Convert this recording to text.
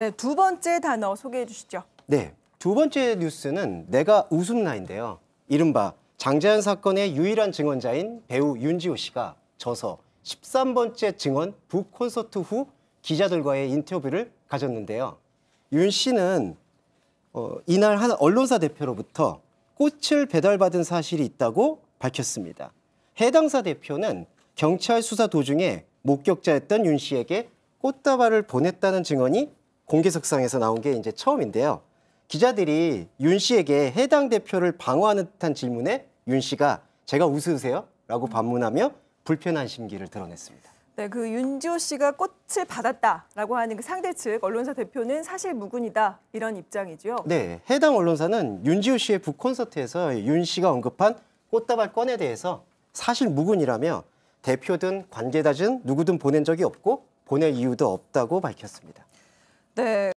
네, 두 번째 단어 소개해 주시죠. 네, 두 번째 뉴스는 내가 웃음나인데요. 이른바 장자연 사건의 유일한 증언자인 배우 윤지호 씨가 져서 13번째 증언 북 콘서트 후 기자들과의 인터뷰를 가졌는데요. 윤 씨는 어, 이날 한 언론사 대표로부터 꽃을 배달받은 사실이 있다고 밝혔습니다. 해당사 대표는 경찰 수사 도중에 목격자였던 윤 씨에게 꽃다발을 보냈다는 증언이 공개석상에서 나온 게 이제 처음인데요. 기자들이 윤 씨에게 해당 대표를 방어하는 듯한 질문에 윤 씨가 제가 웃으세요? 라고 반문하며 불편한 심기를 드러냈습니다. 네, 그 윤지호 씨가 꽃을 받았다라고 하는 그 상대 측 언론사 대표는 사실 무근이다 이런 입장이죠. 네, 해당 언론사는 윤지호 씨의 북 콘서트에서 윤 씨가 언급한 꽃다발 건에 대해서 사실 무근이라며 대표든 관계자든 누구든 보낸 적이 없고 보낼 이유도 없다고 밝혔습니다. 네.